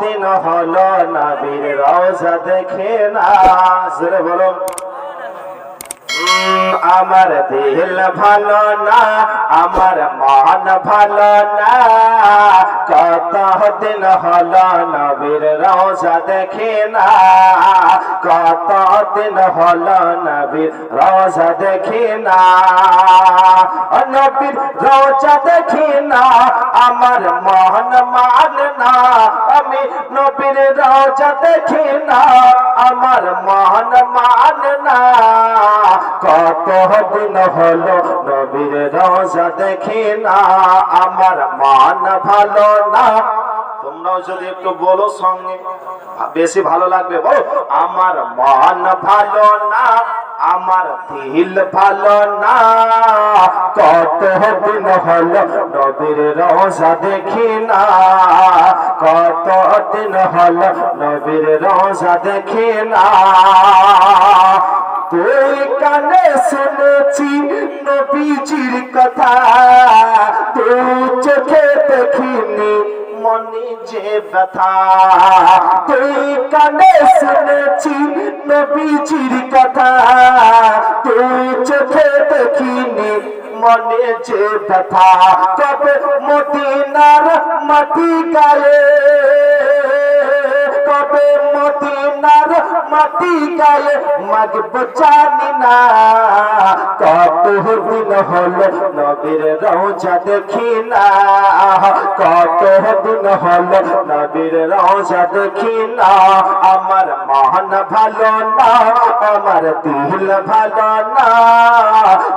দিন হলো নবীর রওজা দেখে না। বলুন আমার দিল ভালো না, আমার মন ভালো না। কত দিন হলো নবীর রওজা দেখে না। কত দিন হলো নবীর রওজা দেখে না। নবীর রওজা দেখি না, আমার মন মান না। আমি নবীর রওজা দেখি না, আমার মন মান না। কত দিন হলো নবীর রওজা দেখি না, আমার মান ভালো না। তোমরাও যদি একটু বলো সঙ্গে, বেশি ভালো লাগবে, বলো। আমার মন ভালো না, আমার দিল ভালো না। কত দিন হলো নবীর রোজা দেখি না কত দিন হলো নবীর রোজা দেখি না? তুই কানে শুনেছি নবীজির কথা, তুই চোখে দেখিনি মনে যে ব্যথা। তুই কানে শুনেছি নবীজির কথা, তুই চোখে দেখিনি মনে যে ব্যথা। কবে মদিনার মাটি গায়ে মদিনার মাটি গায়ে মাগব জানি না কত দিন হলো নবীর রওজা দেখি না। কত দিন হলো নবীর রওজা দেখি না। আমার মন ভালো না, আমার দিল ভালো না।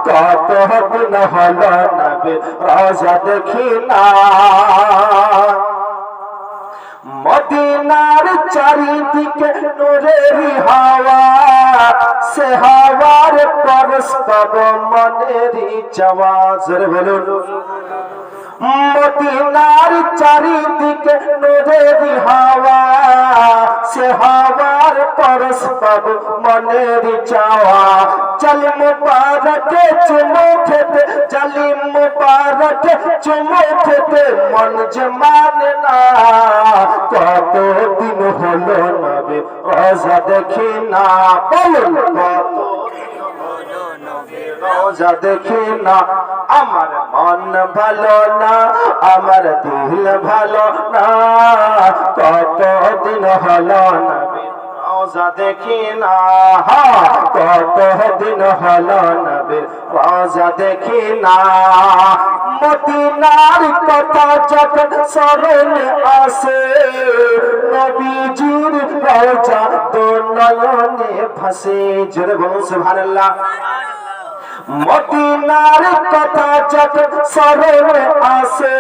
কত দিন হলো নবীর রওজা দেখি না। চারিদিকে নূরের হাওয়া? সে হাওয়ার পরশ পাব মনের চাওয়াজ বলুন। মদিনার চারিদিকে নূরের হাওয়া। সে হাওয়ার পরশ পাব মনের চাওয়া। চল মুবারকে চুমো খেতে চলি মুবারকে চুমো খেতে মন যে মানে না। কত দিন হলো নবী, রোজা দেখি না, বলুন রোজা দেখি না, আমার মন ভালো না, আমার দিল ভালো না। কত দিন হলো নবী, রোজা দেখি না কত দিন হলো নবী রোজা দেখি না। মদিনার কথা যখন স্মরণ আসে, নবীজির রওজা তো নয়নে ফাঁসে জোরে বলুন, সুবহানাল্লাহ। মদিনার কথা যখন স্মরণ আসে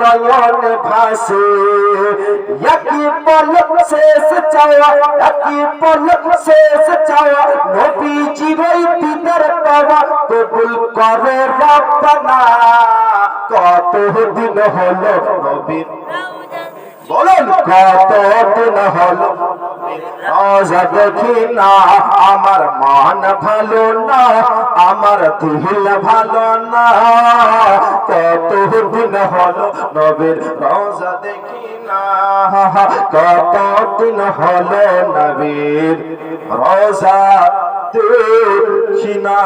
নয়ন ভাসে একই পলক শেষ চাওয়া একই পলক শেষ চাওয়া নবীজির ওই দিদার পাওয়া কবুল করে রব্বানা। কত দিন হলো নবীর? বলুন কত দিন হলো? দেখি না আমার মন ভালো না, আমার দিল ভালো না। কত দিন হলো নবীর রোজা দেখি না কত দিন হলো নবীর রোজা দেখি না